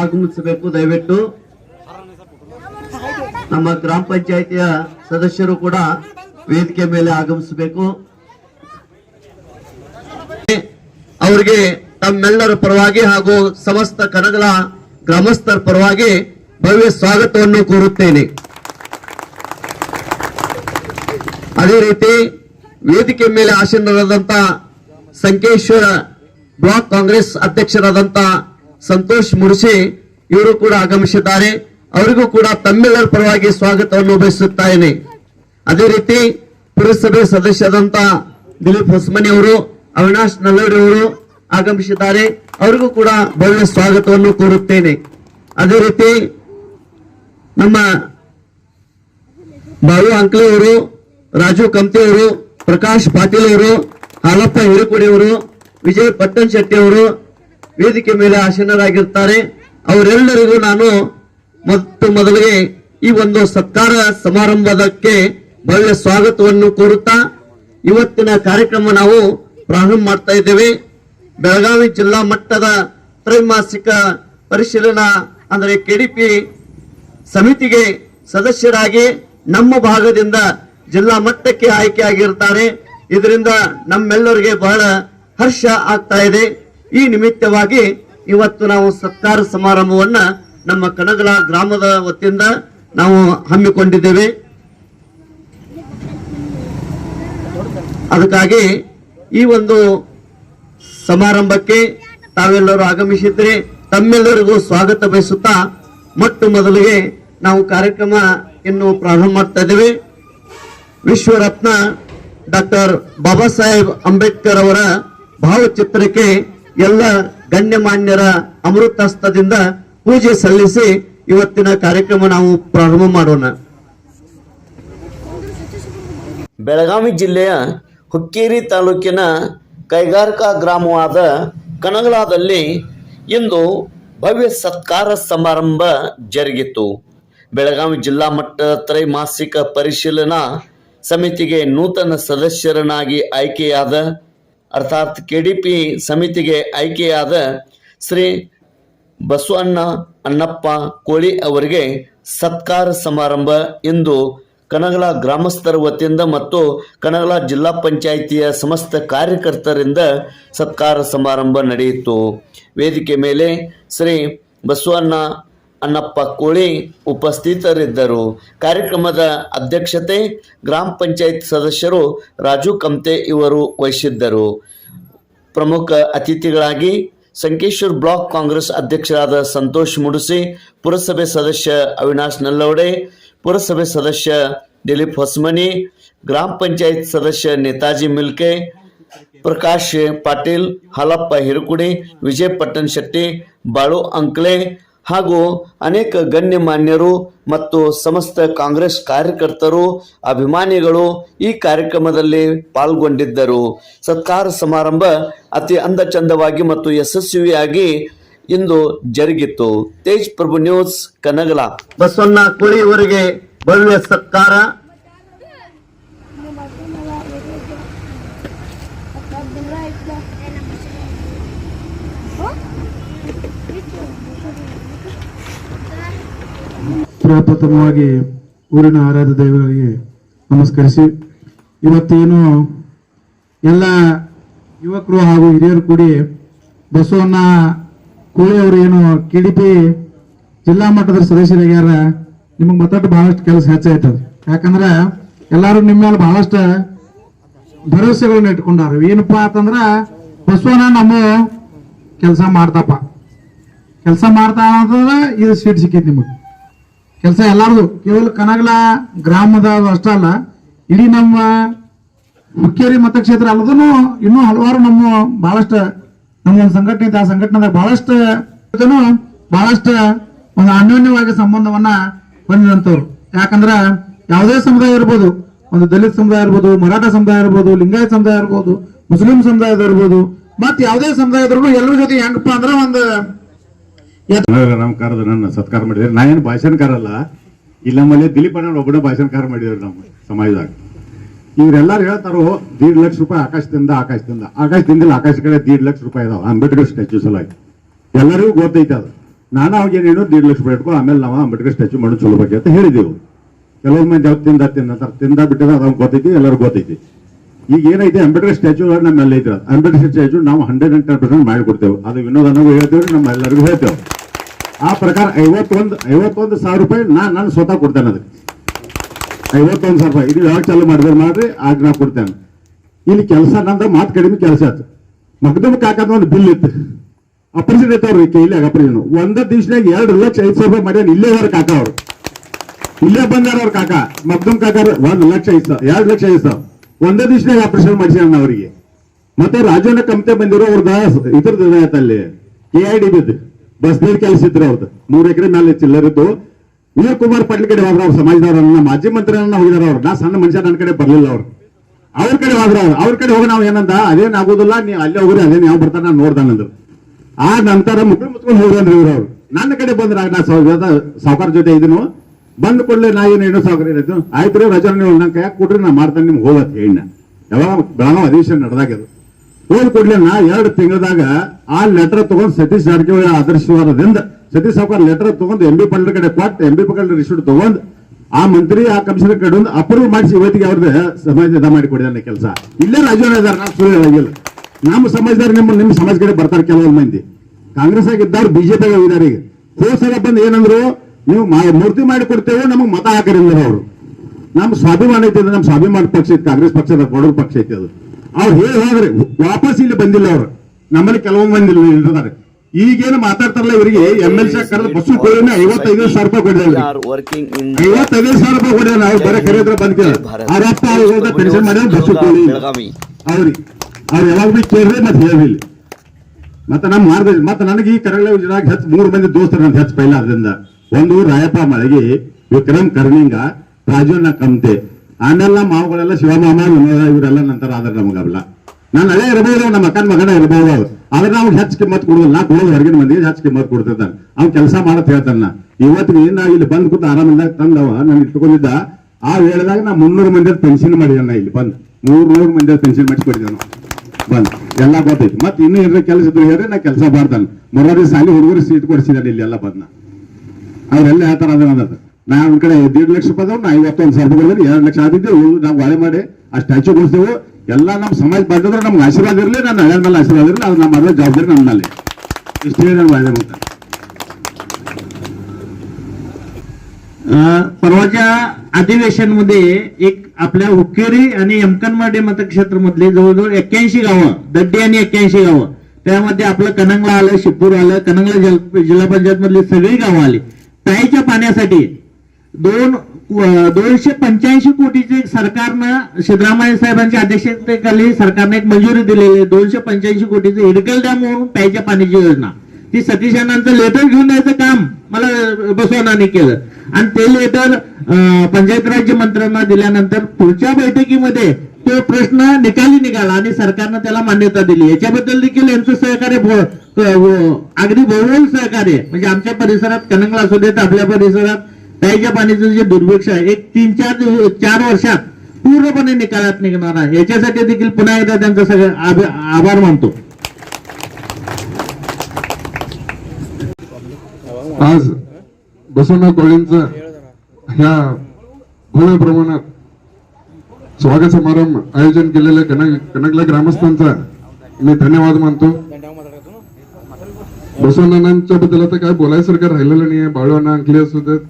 ಆಗಮಿಸಬೇಕು. ದಯವಿಟ್ಟು ನಮ್ಮ ಗ್ರಾಮ ಪಂಚಾಯಿತಿಯ ಸದಸ್ಯರು ಕೂಡ ವೇದಿಕೆ ಮೇಲೆ ಆಗಮಿಸಬೇಕು. ಅವರಿಗೆ ತಮ್ಮೆಲ್ಲರ ಪರವಾಗಿ ಹಾಗೂ ಸಮಸ್ತ ಕನಗಲ ಗ್ರಾಮಸ್ಥರ ಪರವಾಗಿ ಭವ್ಯ ಸ್ವಾಗತವನ್ನು ಕೋರುತ್ತೇನೆ. ಅದೇ ರೀತಿ ವೇದಿಕೆ ಮೇಲೆ ಆಸೀನರಾದಂತ ಸಂಕೇಶ್ವರ ಬ್ಲಾಕ್ ಕಾಂಗ್ರೆಸ್ ಅಧ್ಯಕ್ಷರಾದಂತ ಸಂತೋಷ್ ಮುರ್ಸಿ ಇವರು ಕೂಡ ಆಗಮಿಸಿದ್ದಾರೆ. ಅವರಿಗೂ ಕೂಡ ತಮ್ಮೆಲ್ಲರ ಪರವಾಗಿ ಸ್ವಾಗತವನ್ನು ಬಯಸುತ್ತೇನೆ ಅದೇ ರೀತಿ ಪುರಸಭೆ ಸದಸ್ಯರಾದಂತ ದಿಲೀಪ್ ಹೊಸಮನಿ ಅವರು, ಅವಿನಾಶ್ ನಲ್ಲೂರಿ ಅವರು ಆಗಮಿಸಿದ್ದಾರೆ. ಅವರಿಗೂ ಕೂಡ ಬಹಳ ಸ್ವಾಗತವನ್ನು ಕೋರುತ್ತೇನೆ. ಅದೇ ರೀತಿ ನಮ್ಮ ಬಾವು ಅಂಕ್ಲಿ ಅವರು, ರಾಜು ಕಂತಿ ಅವರು, ಪ್ರಕಾಶ್ ಪಾಟೀಲ್ ಅವರು, ಹಾಲಪ್ಪ ಹಿರುಕುಡಿ ಅವರು, ವಿಜಯ್ ಪಟ್ಟಣ್ ಶೆಟ್ಟಿ ಅವರು ವೇದಿಕೆ ಮೇಲೆ ಆಸೀನರಾಗಿರ್ತಾರೆ. ಅವರೆಲ್ಲರಿಗೂ ನಾನು ಮತ್ತು ಮೊದಲಿಗೆ ಈ ಒಂದು ಸತ್ಕಾರ ಸಮಾರಂಭದಕ್ಕೆ ಒಳ್ಳೆ ಸ್ವಾಗತವನ್ನು ಕೋರುತ್ತಾ, ಇವತ್ತಿನ ಕಾರ್ಯಕ್ರಮ ನಾವು ಪ್ರಾರಂಭ ಮಾಡ್ತಾ ಇದ್ದೇವೆ. ಬೆಳಗಾವಿ ಜಿಲ್ಲಾ ಮಟ್ಟದ ತ್ರೈಮಾಸಿಕ ಪರಿಶೀಲನಾ, ಅಂದರೆ ಕೆಡಿಪಿ ಸಮಿತಿಗೆ ಸದಸ್ಯರಾಗಿ ನಮ್ಮ ಭಾಗದಿಂದ ಜಿಲ್ಲಾ ಮಟ್ಟಕ್ಕೆ ಆಯ್ಕೆಯಾಗಿರ್ತಾರೆ. ಇದರಿಂದ ನಮ್ಮೆಲ್ಲರಿಗೆ ಬಹಳ ಹರ್ಷ ಆಗ್ತಾ ಇದೆ. ಈ ನಿಮಿತ್ತವಾಗಿ ಇವತ್ತು ನಾವು ಸತ್ಕಾರ ಸಮಾರಂಭವನ್ನ ನಮ್ಮ ಕಣಗಲ ಗ್ರಾಮದ ವತಿಯಿಂದ ನಾವು ಹಮ್ಮಿಕೊಂಡಿದ್ದೇವೆ. ಅದಕ್ಕಾಗಿ ಈ ಒಂದು ಸಮಾರಂಭಕ್ಕೆ ತಾವೆಲ್ಲರೂ ಆಗಮಿಸಿದ್ರೆ ತಮ್ಮೆಲ್ಲರಿಗೂ ಸ್ವಾಗತ ಬಯಸುತ್ತಾ ಮೊಟ್ಟ ಮೊದಲಿಗೆ ನಾವು ಕಾರ್ಯಕ್ರಮ ಇನ್ನು ಪ್ರಾರಂಭ ಮಾಡ್ತಾ ಇದ್ದೇವೆ. ವಿಶ್ವರತ್ನ ಡಾಕ್ಟರ್ ಬಾಬಾ ಸಾಹೇಬ್ ಅಂಬೇಡ್ಕರ್ ಅವರ ಭಾವಚಿತ್ರಕ್ಕೆ ಎಲ್ಲ ಗಣ್ಯಮಾನ್ಯರ ಅಮೃತಹಸ್ತದಿಂದ ಪೂಜೆ ಸಲ್ಲಿಸಿ ಇವತ್ತಿನ ಕಾರ್ಯಕ್ರಮ ನಾವು ಪ್ರಾರಂಭ ಮಾಡೋಣ. ಬೆಳಗಾವಿ ಜಿಲ್ಲೆಯ ಹುಕ್ಕೇರಿ ತಾಲೂಕಿನ ಕೈಗಾರಿಕಾ ಗ್ರಾಮವಾದ ಕನಗಲಾದಲ್ಲಿ ಇಂದು ಭವ್ಯ ಸತ್ಕಾರ ಸಮಾರಂಭ ಜರುಗಿತು. ಬೆಳಗಾವಿ ಜಿಲ್ಲಾ ಮಟ್ಟದ ತ್ರೈಮಾಸಿಕ ಪರಿಶೀಲನಾ ಸಮಿತಿಗೆ ನೂತನ ಸದಸ್ಯರನ್ನಾಗಿ ಆಯ್ಕೆಯಾದ ಅರ್ಥಾತ್ ಕೆಡಿಪಿ ಸಮಿತಿಗೆ ಆಯ್ಕೆಯಾದ ಶ್ರೀ ಬಸವಣ್ಣ ಅಣ್ಣಪ್ಪ ಕೋಳಿ ಅವರಿಗೆ ಸತ್ಕಾರ ಸಮಾರಂಭ ಇಂದು ಕನಗಲ ಗ್ರಾಮಸ್ಥರ ವತಿಯಿಂದ ಮತ್ತು ಕನಗಲ ಜಿಲ್ಲಾ ಪಂಚಾಯಿತಿಯ ಸಮಸ್ತ ಕಾರ್ಯಕರ್ತರಿಂದ ಸತ್ಕಾರ ಸಮಾರಂಭ ನಡೆಯಿತು. ವೇದಿಕೆ ಮೇಲೆ ಶ್ರೀ ಬಸವಣ್ಣ ಅಣ್ಣಪ್ಪ ಕೋಳಿ ಉಪಸ್ಥಿತರಿದ್ದರು. ಕಾರ್ಯಕ್ರಮದ ಅಧ್ಯಕ್ಷತೆ ಗ್ರಾಮ ಪಂಚಾಯತ್ ಸದಸ್ಯರು ರಾಜು ಕಮ್ತೆ ಇವರು ವಹಿಸಿದ್ದರು. ಪ್ರಮುಖ ಅತಿಥಿಗಳಾಗಿ ಸಂಕೇಶ್ವರ್ ಬ್ಲಾಕ್ ಕಾಂಗ್ರೆಸ್ ಅಧ್ಯಕ್ಷರಾದ ಸಂತೋಷ್ ಮುಡುಸಿ, ಪುರಸಭೆ ಸದಸ್ಯ ಅವಿನಾಶ್ ನಲ್ಲವಡೆ ಪುರಸಭೆ ಸದಸ್ಯ ದಿಲೀಪ್ ಹೊಸಮನಿ, ಗ್ರಾಮ ಪಂಚಾಯತ್ ಸದಸ್ಯ ನೇತಾಜಿ ಮಿಲ್ಕೆ, ಪ್ರಕಾಶ್ ಪಾಟೀಲ್, ಹಾಲಪ್ಪ ಹಿರುಕುಡಿ, ವಿಜಯ್ ಪಟ್ಟಣ್ ಶೆಟ್ಟಿ ಬಾಳು ಅಂಕ್ಲೆ ಹಾಗೂ ಅನೇಕ ಗಣ್ಯಮಾನ್ಯರು ಮತ್ತು ಸಮಸ್ತ ಕಾಂಗ್ರೆಸ್ ಕಾರ್ಯಕರ್ತರು, ಅಭಿಮಾನಿಗಳು ಈ ಕಾರ್ಯಕ್ರಮದಲ್ಲಿ ಪಾಲ್ಗೊಂಡಿದ್ದರು. ಸತ್ಕಾರ ಸಮಾರಂಭ ಅತಿ ಅಂದ ಚಂದವಾಗಿ ಮತ್ತು ಯಶಸ್ವಿಯಾಗಿ ಇಂದು ಜರುಗಿತು. ತೇಜ್ ಪ್ರಭು ನ್ಯೂಸ್, ಕನಗಲ. ಬಸವಣ್ಣ ಕೋಳಿ ಅವರಿಗೆ ಭವ್ಯ ಸತ್ಕಾರ. ಪ್ರಪ್ರಥಮವಾಗಿ ಊರಿನ ಆರಾಧ್ಯ ದೇವರಿಗೆ ನಮಸ್ಕರಿಸಿ. ಇವತ್ತೇನು ಎಲ್ಲ ಯುವಕರು ಹಾಗೂ ಹಿರಿಯರು ಕೂಡಿ ಬಸವಣ್ಣ ಕೋಳಿಯವರು ಏನು ಕಿಡಿಪಿ ಜಿಲ್ಲಾ ಮಟ್ಟದ ಸದಸ್ಯರಾಗ್ಯಾರ, ನಿಮಗೆ ಮತ್ತಷ್ಟು ಬಹಳಷ್ಟು ಕೆಲಸ ಹೆಚ್ಚಾಯ್ತದೆ ಯಾಕಂದ್ರೆ ಎಲ್ಲಾರು ನಿಮ್ಮ ಮೇಲೆ ಬಹಳಷ್ಟು ಭರವಸೆಗಳನ್ನ ಇಟ್ಕೊಂಡಾರ. ಏನಪ್ಪಾ ಅಂತಂದ್ರ ಬಸವಣ್ಣ ನಮ್ಮ ಕೆಲಸ ಮಾಡ್ತಪ್ಪ ಕೆಲಸ ಮಾಡ್ತಾ ಅಂತಂದ್ರೆ ಇದು ಸೀಟ್ ಸಿಕ್ಕಿತ್ತು ನಿಮಗೆ. ಕೆಲಸ ಎಲ್ಲಾರ್ದು. ಕೇವಲ ಕನಗಲ ಗ್ರಾಮದ ಅಷ್ಟೇ ಅಲ್ಲ, ಇಡೀ ನಮ್ಮ ಹುಕ್ಕೇರಿ ಮತಕ್ಷೇತ್ರ ಅಲ್ಲದೂ ಇನ್ನೂ ಹಲವಾರು ನಮ್ಮ ಬಹಳಷ್ಟು ನಮ್ಮ ಒಂದು ಸಂಘಟನೆ ಇದೆ. ಆ ಸಂಘಟನೆದಾಗ ಬಹಳಷ್ಟು ಬಹಳಷ್ಟು ಒಂದು ಅನ್ಯೋನ್ಯವಾಗಿ ಸಂಬಂಧವನ್ನ ಹೊಂದಿದಂಥವ್ರು. ಯಾಕಂದ್ರೆ ಯಾವುದೇ ಸಮುದಾಯ ಇರ್ಬೋದು, ಒಂದು ದಲಿತ ಸಮುದಾಯ ಇರ್ಬೋದು, ಮರಾಠ ಸಮುದಾಯ ಇರ್ಬೋದು, ಲಿಂಗಾಯತ ಸಮುದಾಯ ಇರ್ಬೋದು, ಮುಸ್ಲಿಂ ಸಮುದಾಯದ ಇರ್ಬೋದು ಮತ್ತೆ ಯಾವುದೇ ಸಮುದಾಯದ್ರು ಎಲ್ಲರ ಜೊತೆ ಹೆಂಗಪ್ಪ ಅಂದ್ರೆ ಒಂದು ನಮ್ಮ ನನ್ನ ಸತ್ಕಾರ ಮಾಡಿದ್ರೆ ನಾ ಏನು ಭಾಷಣಕಾರ ಅಲ್ಲ ಇಲ್ಲ ನಮ್ಮಲ್ಲಿ ದಿಲೀಪ್ ಅಣ್ಣ ಒಬ್ಬನೇ ಭಾಷಣಕಾರ ಮಾಡಿದ್ರು ನಮ್ಮ ಸಮಾಜದಾಗ. ಇವರೆಲ್ಲರೂ ಹೇಳ್ತಾರೋ, ದೀಡ್ ಲಕ್ಷ ರೂಪಾಯಿ ಆಕಾಶದಿಂದ ಆಕಾಶದಿಂದ. ಆಕಾಶದಿಂದ ಆಕಾಶ ಕಡೆ ದೀಡ್ ಲಕ್ಷ ರೂಪಾಯಿ ಇದಾವ. ಅಂಬೇಡ್ಕರ್ ಸ್ಟ್ಯಾಚ್ಯೂ ಸಲಾಗಿ ಎಲ್ಲರಿಗೂ ಗೊತ್ತೈತೆ ಅದು. ನಾನು ಅವಾಗ ಏನೇನು ದೀಡ್ ಲಕ್ಷ ರೂಪಾಯಿ ಇಟ್ಕೊ, ಆಮೇಲೆ ನಾವು ಅಂಬೇಡ್ಕರ್ ಸ್ಟ್ಯಾಚು ಮಾಡೋದು ಚಲೋ ಬಗ್ಗೆ ಅಂತ ಹೇಳಿದೆವು ಕೆಲವೊಂದು ಮಂದಿ ಅವ್ರು ತಿಂದ ತಿಂದ ತಿಂದ ಬಿಟ್ಟಿದ ಅದ್ ಗೊತ್ತೈತಿ, ಎಲ್ಲರಿಗೂ ಗೊತ್ತೈತಿ. ಈಗ ಏನೈತೆ, ಅಂಬೇಡ್ಕರ್ ಸ್ಟ್ಯಾಚು ನಮ್ಮೆಲ್ಲ ಇದ್ರೆ ಅಂಬೇಡ್ಕರ್ ಸ್ಟ್ಯಾಚು ನಾವು ಹಂಡ್ರೆಡ್ ಅಂಡ್ ಟೆನ್ ಪರ್ಸೆಂಟ್ ಮಾಡಿಕೊಡ್ತೇವೆ. ಅದು ವಿನೋದ್ ಅನ್ನೋದು ಹೇಳ್ತೇವೆ ನಮ್ಮ ಎಲ್ಲರಿಗೂ ಹೇಳ್ತೇವೆ. ಆ ಪ್ರಕಾರ ಐವತ್ತೊಂದು ಐವತ್ತೊಂದು ಸಾವಿರ ರೂಪಾಯಿ ನಾ ನಾನು ಸ್ವತಃ ಕೊಡ್ತೇನೆ ಅದಕ್ಕೆ. ಐವತ್ತೊಂದು ಸಾವಿರ ರೂಪಾಯಿ. ಇದು ಯಾವಾಗ ಚಾಲು ಮಾಡಿದ್ರೆ ಮಾಡ್ರಿ, ಆಗ ನಾ ಕೊಡ್ತೇನೆ. ಇಲ್ಲಿ ಕೆಲಸ, ನಂದ ಮಾತು ಕಡಿಮೆ ಕೆಲಸ ಆಯ್ತು. ಮಗದಮ್ ಕಾಕದ ಒಂದು ಬಿಲ್ ಇತ್ತು. ಅಪರಿಚಿತ ಐತವ್ರಿ ಇಲ್ಲಿ ಅಪರಿಚಿತ ಒಂದ ದಿವ್ಸನಾಗ ಎರಡು ಲಕ್ಷ ಐದು ಸಾವಿರ ರೂಪಾಯಿ ಮಾಡ್ಯಾನ ಇಲ್ಲೇ ಅವ್ರ ಕಾಕ ಅವ್ರು. ಇಲ್ಲೇ ಬಂದಾರ ಅವ್ರ ಕಾಕ. ಮಗ್ದಮ್ ಕಾಕ ಒಂದ್ ಲಕ್ಷ ಐದು ಸಾವಿರ, ಎರಡು ಲಕ್ಷ ಐದು ಸಾವಿರ. ಒಂದೇ ದಿವ್ಸನಾಗ ಆಪರೇಷನ್ ಮಾಡಿಸ್ಯಾನ ಅವರಿಗೆ. ಮತ್ತೆ ರಾಜನ ಕಂಪ್ನಿ ಬಂದಿರೋ ಅವ್ರದ ಇದ್ರದ್ದು ಅಲ್ಲಿ? ಕೆ ಐ ಡಿ ಬಿದ್ದು ಬಸ್ ನೀರ್ ಕೆಲಸ ಇದ್ರೆ ಅವ್ರದ್ದು ಮೂರ್ ಎಕರೆ ಮೇಲೆ ಚಿಲ್ಲರಿದ್ದು ವೀರ್ ಕುಮಾರ್ ಪಾಟೀಲ್ ಕಡೆ ಹೋದ್ರ ಅವ್ರ ಸಮಾಜದವ್ರ ನಮ್ಮ ಮಾಜಿ ಮಂತ್ರಿಯನ್ನ ಹೋಗಿದಾರ ಅವ್ರು. ನಾ ಸಣ್ಣ ಮನುಷ್ಯ ನನ್ನ ಕಡೆ ಬರ್ಲಿಲ್ಲ ಅವ್ರು. ಅವ್ರ ಕಡೆ ಹೋದ್ರ ಅವ್ರು. ಅವ್ರ ಕಡೆ ಹೋಗಿ ನಾವು ಏನಂತ ಅದೇನ್ ಆಗೋದಿಲ್ಲ, ನೀವು ಅಲ್ಲೇ ಹೋಗ್ರಿ ಅದೇನ್ ಯಾವ ಬರ್ತಾನ ನಾನು ನೋಡ್ದಾನಂದ್ರು ಆ ನಂತರ ಮುಕ್ಳು ಮುತ್ಕೊಂಡು ಹೋಗಂದ್ರೆ ಇವ್ರು ಅವ್ರು. ನನ್ನ ಕಡೆ ಬಂದ್ರ ನಾ ಸಾವುಕಾರ ಜೊತೆ ಇದನ್ನು ಬಂದ್ ಕೂಡಲೇ ನಾ ಏನು ಏನು ಸಾವುಕಾರ ಏನಾಯ್ತು ಆಯ್ತು ರೀ ರಜಾ ನೀವು ನನ್ನ ಕೈ ಕೊಡ್ರಿ, ನಾ ಮಾಡ್ತಾನೆ ನಿಮ್ಗೆ ಹೋಗತ್ತೆ ಹೇಳಿ ಯಾವಾಗ ಬೆಳಗಾವ್ ಅಧಿವೇಶನ ನಡೆದಾಗ್ಯದು ಹೋದ್ ಕೂಡಲೇ ನಾ ಎರಡು ತಿಂಗಳದಾಗ ಆ ಲೆಟರ್ ತಗೊಂಡ್ ಸತೀಶ್ ಜಾರಕಿಹೊಳಿ ಆದರ್ಶವಾದದಿಂದ ಸತೀಶ್ ಸಾವುಕಾರ್ ಲೆಟರ್ ತಗೊಂಡ್ ಎಂ ಬಿ ಪಂಡ್ರ ಕಡೆ ಕೊಟ್ಟು ಎಂ ಬಿ ಪಂಡ್ರ ರಿಸೀಟ್ ತಗೊಂಡು ಆ ಮಂತ್ರಿ, ಆ ಕಮಿಷನರ್ ಕಡೆ ಒಂದು ಅಪ್ರೂವ್ ಮಾಡಿಸಿ ಇವತ್ತಿಗೆ ಅವ್ರದ್ದು ಸಮಾಜ ಇದ ಮಾಡಿ ಅನ್ನ ಕೆಲಸ. ಇಲ್ಲೇ ರಾಜೀವ್ ಇದಾರೆ ನಾ ಸುಳ್ಳು ಹೇಳಂಗಿಲ್ಲ. ನಮ್ಮ ಸಮಾಜದವ್ರು ನಿಮ್ಮ ನಿಮ್ಮ ಸಮಾಜ ಕಡೆ ಬರ್ತಾರೆ ಕೆಲವೊಂದು ಮಂದಿ. ಕಾಂಗ್ರೆಸ್ ಆಗಿದ್ದವ್ರು ಬಿಜೆಪಿ ಹೋಗಿದ್ದಾರೆ ಈಗ. ಹೋದ್ ಸಲ ಬಂದು ಏನಂದ್ರು, ನೀವು ಮೂರ್ತಿ ಮಾಡಿ ಕೊಡ್ತೇವೆ ನಮಗೆ ಮತ ಹಾಕಿರಿ ಅಂದ್ರು ಅವರು. ನಮ್ಮ ಸ್ವಾಭಿಮಾನ ಐತಿ ನಮ್ಮ ಸ್ವಾಭಿಮಾನ ಪಕ್ಷ ಐತಿ, ಕಾಂಗ್ರೆಸ್ ಪಕ್ಷದ ಕೊಡೋದು ಪಕ್ಷ ಐತಿ ಅದು. ಅವ್ರು ಹೇಳಿ ಹೋದ್ರೆ ವಾಪಸ್ ಇಲ್ಲಿ ಬಂದಿಲ್ಲ ಅವ್ರು. ನಮ್ಮಲ್ಲಿ ಕೆಲವೊಂದು ಬಂದಿಲ್ಲ ಇರ್ತಾರೆ ಈಗೇನು ಮಾತಾಡ್ತಾರಲ್ಲ ಇವರಿಗೆ ಎಂ ಎಲ್ ಸಿ ಕರೆದು ಬಸ್ಸು ಕೊಡೋಣ ಐವತ್ತೈದು ಸಾವಿರ ರೂಪಾಯಿ ಕೊಡಿದ್ರೆ ಐವತ್ತೈದು ಸಾವಿರ ರೂಪಾಯಿ ಕೊಡ್ಯಾನ ಅವ್ರು. ಬರ ಕರೆಯತ್ರ ಬಂದ ಅವರಪ್ಪ ಅವ್ರ ಪೆನ್ಷನ್ ಮಾಡಿ ಬಸ್ಸು ಕೊಡಿ. ಅವ್ರಿ ಅವ್ರು ಯಾವಾಗ ಬಿ ಕೇಳ್ರಿ ಮತ್ತೆ ಹೇಳಿ ಮತ್ತೆ ನಮ್ಮ ಮಾರ್ಗ ಮತ್ತೆ ನನಗೆ ಈ ಕರಗಳ ಯೋಜನೆಗೆ ಹೆಚ್ಚು ಮೂರು ಮಂದಿ ದೋಸ್ತರು ನನ್ಗೆ ಹೆಚ್ಚು ಪೈಲ ಅದರಿಂದ ಒಂದು ರಾಯಪ್ಪ ಮಳಗಿ ವಿಕ್ರಮ್ ಕರ್ನಿಂಗ ರಾಜಣ್ಣ ಕಮ್ತೆ ನಮ್ಮ ಮಾವುಗಳೆಲ್ಲ ಶಿವಮಾಮ ಇವರೆಲ್ಲ ನಂತರ ಆದ್ರೆ ನಮಗಲ್ಲ ನಾನು ಅದೇ ಇರಬಹುದು ನಮ್ಮ ಅಕ್ಕನ ಮಗನ ಇರಬಹುದು ಆದ್ರೆ ನಾವು ಹೆಚ್ಚು ಕಿಮ್ಮತ್ ಕೊಡೋದಿಲ್ಲ. ನಾ ಕೊಡೋದು ಹೊರಗಿನ ಮಂದಿಗೆ ಹೆಚ್ಚು ಕಿಮ್ಮತ್ ಕೊಡ್ತಿರ್ತಾನೆ ಅವ್ನು ಕೆಲಸ ಮಾಡತ್ ಹೇಳ್ತಾನ ಇವತ್ತಿಗೆ ನಾ ಇಲ್ಲಿ ಬಂದ್ ಕೂತು ಆರಾಮಿಂದಾಗ ತಂದವ, ನಾನು ಇಟ್ಕೊಂಡಿದ್ದ. ಆ ವೇಳೆದಾಗ ನಾ ಮುನ್ನೂರು ಮಂದಿ ಪೆನ್ಷನ್ ಮಾಡಿದ ಇಲ್ಲಿ ಬಂದ್. ನೂರು ನೂರು ಮಂದಿ ಪೆನ್ಷನ್ ಮಾಡಿಸಿ ಕೊಟ್ಟಿದ್ದಾನು ಬಂದ್. ಎಲ್ಲ ಗೊತ್ತೈತಿ. ಮತ್ತೆ ಇನ್ನೂ ಏನಾರ ಕೆಲಸ ಇದ್ರು ಹೇಳಿ ನಾ ಕೆಲಸ ಮಾಡ್ತಾನೆ. ಮೊರಾರಿ ಸಾಲಿ ಹುಡುಗರು ಸೀಟ್ ಕೊಡಿಸಿದಾನೆ ಇಲ್ಲಿ ಎಲ್ಲ ಬಂದ ಅವ್ರೆಲ್ಲ ಹೇಳ್ತಾರ ಅದನ್ನ ನಾ ಒಂದ್ ಕಡೆ ದೀಡ್ ಲಕ್ಷ ರೂಪಾಯಿ ಅದಾವ್, ನಾ ಐವತ್ತೊಂದು ಸಾವಿರ ರೂಪಾಯಿ ಕೊಡಿದ್ರೆ ಎರಡು ಲಕ್ಷ ಆದಿದ್ದೆ ಉಳ್ದು ನಾವು ಬಾಳೆ ಮಾಡಿ ಆ ಸ್ಟ್ಯಾಚು ಕೊಡಿಸ್ತೇವೆ ಎಲ್ಲ ನಮ್ಮ ಸಮಾಜ ಬಂದಿದ್ರೆ ನಮ್ಗೆ ಆಶೀರ್ವಾದ ಇರಲಿ ನನ್ನ ಹಳೆ ಮೇಲೆ ಆಶೀರ್ವಾದ ಇರಲಿ ಅದು ನಮ್ಮ ಅದರ ಜವಾಬ್ದಾರಿ ನನ್ನ ಮೇಲೆ ಇಷ್ಟು ಹೇಳಿ ನಾನು ಬಾಳೆ ಮಾಡ್ತೇನೆ अ, परवाच्या अधिवेशन मध्ये एक आपल्या हुक्केरी आणि यमकनमाडे मतक्षेत्र मधले जवळजवळ एक्क्याऐंशी गावं दड्डी आणि एक्क्याऐंशी गावं त्यामध्ये आपलं कनंगला आलं शिपूर आलं कनंगला जल- जिल्हा पंचायत मधली सगळी गावं आली प्यायच्या पाण्यासाठी दोन दोनशे पंच्याऐंशी कोटीचे सरकारनं सिद्धरामय्या साहेबांच्या अध्यक्षतेखाली सरकारने एक मंजुरी दिलेली आहे. दोनशे पंच्याऐंशी कोटीचे हिडकल डॅम म्हणून प्यायच्या पाण्याची योजना. ती सतीश अण्णांचं लेटर घेऊन द्यायचं काम मला बसवण्याने केलं. आणि ते लेटर पंचायत राज्य मंत्र्यांना दिल्यानंतर पुढच्या बैठकीमध्ये तो प्रश्न निकाली निघाला आणि सरकारनं त्याला मान्यता दिली. याच्याबद्दल देखील यांचं सहकार्य अगदी बहुमोल सहकार्य. म्हणजे आमच्या परिसरात कनंगला असू देत आपल्या परिसरात प्यायच्या पाण्याचं जे दुर्भिक्ष आहे एक तीन चार दिव- चार वर्षात पूर्णपणे निकालात निघणार आहे. याच्यासाठी देखील पुन्हा एकदा त्यांचा सगळं आभार मानतो. आज बसवना कोळींचं ह्या भव्य प्रमाणात स्वागत समारंभ आयोजन केलेल्या कनक कनकला ग्रामस्थांचा मी धन्यवाद मानतो. बसवण्णांच्या बद्दल आता काय बोलायसारखं राहिलेलं नाही आहे बाळूअण्णा अंकली असू देत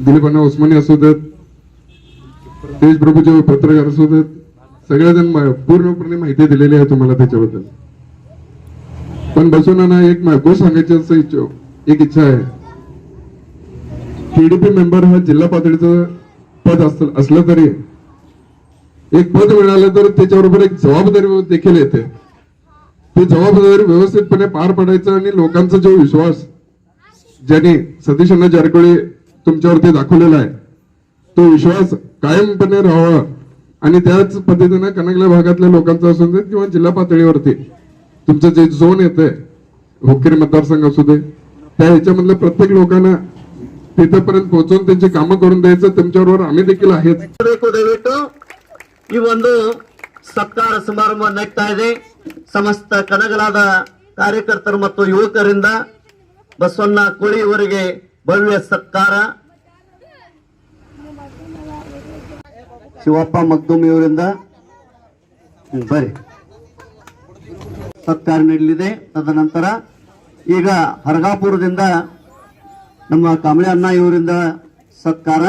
दिलीपांना उस्मानी असू देत तेज प्रभूचे पत्रकार असू देत सगळेजण पूर्णपणे माहिती दिलेली आहे तुम्हाला त्याच्याबद्दल. पण बसवण्णांना एक गोष्ट सांगायची असं एक इच्छा आहे. टीडीपी मेंबर हा जिल्हा पातळीचं पद असलं असलं तरी एक पद मिळालं तर त्याच्याबरोबर एक जबाबदारी देखील येते. ती जबाबदारी व्यवस्थितपणे पार पडायचं आणि लोकांचा जो विश्वास ज्यांनी सतीशांना जारकोळे तुमच्यावरती दाखवलेला आहे तो विश्वास कायमपणे राहावा आणि त्याच पद्धतीनं कनकल्या भागातल्या लोकांचा असू दे किंवा जिल्हा पातळीवरती तुमचं जे झोन येते हुक्केरी मतदारसंघ असू दे त्या ह्याच्यामधल्या प्रत्येक लोकांना तिथपर्यंत पोहोचून त्यांची कामं करून द्यायचं तुमच्याबरोबर आम्ही देखील आहेच ಬೇಕು ದಯವಿಟ್ಟು ಈ ಒಂದು ಸತ್ಕಾರ ಸಮಾರಂಭ ನಗ್ತಾ ಇದೆ ಸಮಸ್ತ ಕನಗಲಾದ ಕಾರ್ಯಕರ್ತರು ಮತ್ತು ಯುವಕರಿಂದ ಬಸವಣ್ಣ ಕೋಳಿಯವರಿಗೆ ಭವ್ಯ ಸತ್ಕಾರ. ಶಿವಪ್ಪ ಮಗ್ದುಮಿಯವರಿಂದ ಅವರಿಂದ. ಬರಿ ಸತ್ಕಾರ ನೀಡಲಿದೆ. ತದನಂತರ ಈಗ ಹರಗಾಪುರದಿಂದ ನಮ್ಮ ಕಮಲೆ ಅಣ್ಣ ಇವರಿಂದ ಸತ್ಕಾರ.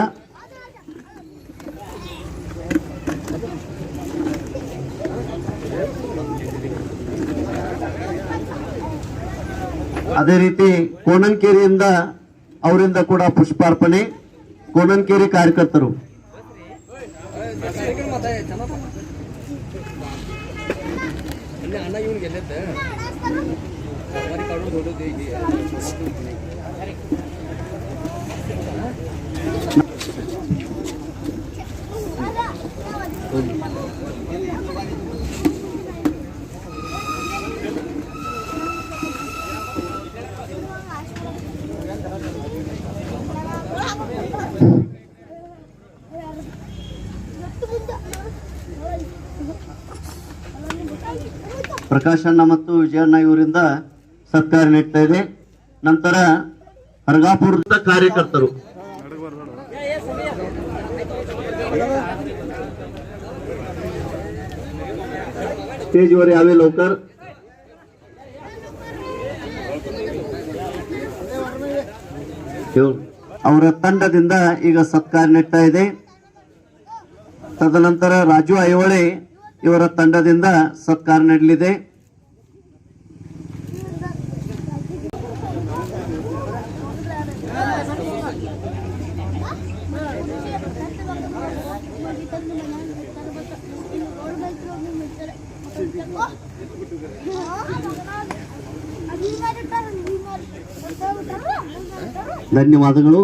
ಅದೇ ರೀತಿ ಕೋಣನ್ಕೇರಿಯಿಂದ ಅವರಿಂದ ಕೂಡ ಪುಷ್ಪಾರ್ಪಣೆ. ಕೋಣನ್ಕೇರಿ ಕಾರ್ಯಕರ್ತರು. ಪ್ರಕಾಶ್ ಅಣ್ಣ ಮತ್ತು ವಿಜಯಣ್ಣ ಇವರಿಂದ ಸತ್ಕಾರ ನೀಡ್ತಾ ಇದೆ ನಂತರ ಹರಗಾಪುರದ ಕಾರ್ಯಕರ್ತರು स्टेजवर यावे लवकर ಇವ್ರು- ಅವರ ತಂಡದಿಂದ ಈಗ ಸತ್ಕಾರ ನೀಡ್ತಾ ಇದೆ ತದನಂತರ ರಾಜು ಐಹೊಳೆ ಇವರ ತಂಡದಿಂದ ಸತ್ಕಾರ ನಡೆಯಲಿದೆ ಧನ್ಯವಾದಗಳು.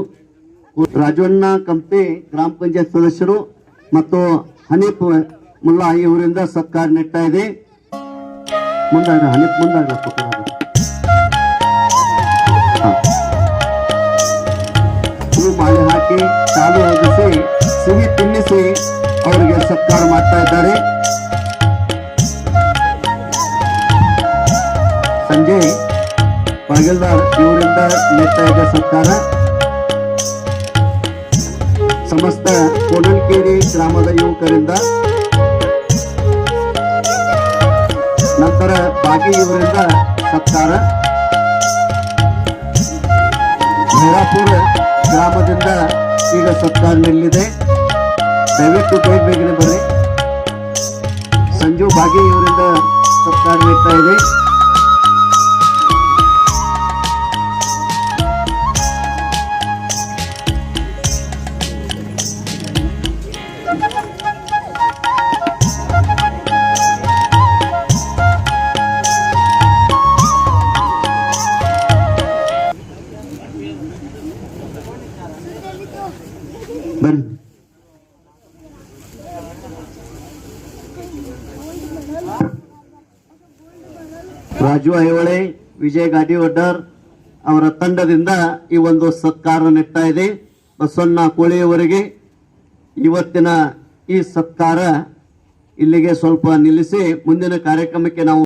ರಾಜಣ್ಣ ಕಂಪೆ ಗ್ರಾಮ ಪಂಚಾಯತ್ ಸದಸ್ಯರು ಮತ್ತು ಹನೀಫ್ ಮುಲ್ಲಾ ಇವರಿಂದ ಸತ್ಕಾರ ನೀಡ್ತಾ ಇದೆ. ಮುಂದಾಗ ಹನೀಫ್ ಮುಂದಾಗ ಮಾಲೆ ಹಾಕಿ ಚಾಲು ಹೊದಿಸಿ ಸಿಹಿ ತಿನ್ನಿಸಿ ಅವರಿಗೆ ಸತ್ಕಾರ ಮಾಡ್ತಾ ಇದ್ದಾರೆ. ಸಂಜೆ ಬಾಗಿಲ್ದಾರ್ ಇವರಿಂದ ನೀಡ್ತಾ ಇದೆ ಸತ್ಕಾರ. ಸಮಸ್ತ ಕೋಣಲ್ಕೇರಿ ಗ್ರಾಮದ ಯುವಕರಿಂದ, ನಂತರ ಬಾಗಿ ಇವರಿಂದ ಸತ್ಕಾರ. ಭೈರಾಪುರ ಗ್ರಾಮದಿಂದ ಈಗ ಸತ್ಕಾರ ನಿಲ್ಲಿದೆ. ದಯವಿಟ್ಟು ಬೇಗ ಬೇಗನೆ ಬರ್ರಿ. ಸಂಜು ಬಾಗಿ ಇವರಿಂದ ಸತ್ಕಾರ ನೀಡ್ತಾ ಇದೆ. ಬರ್ರಿ ರಾಜು ಐಹೊಳೆ, ವಿಜಯ್ ಗಾಡಿವಡ್ಡರ್ ಅವರ ತಂಡದಿಂದ ಈ ಒಂದು ಸತ್ಕಾರ ನೆಟ್ಟಾ ಇದೆ. ಬಸವಣ್ಣ ಕೋಳಿಯವರಿಗೆ ಇವತ್ತಿನ ಈ ಸತ್ಕಾರ ಇಲ್ಲಿಗೆ ಸ್ವಲ್ಪ ನಿಲ್ಲಿಸಿ, ಮುಂದಿನ ಕಾರ್ಯಕ್ರಮಕ್ಕೆ ನಾವು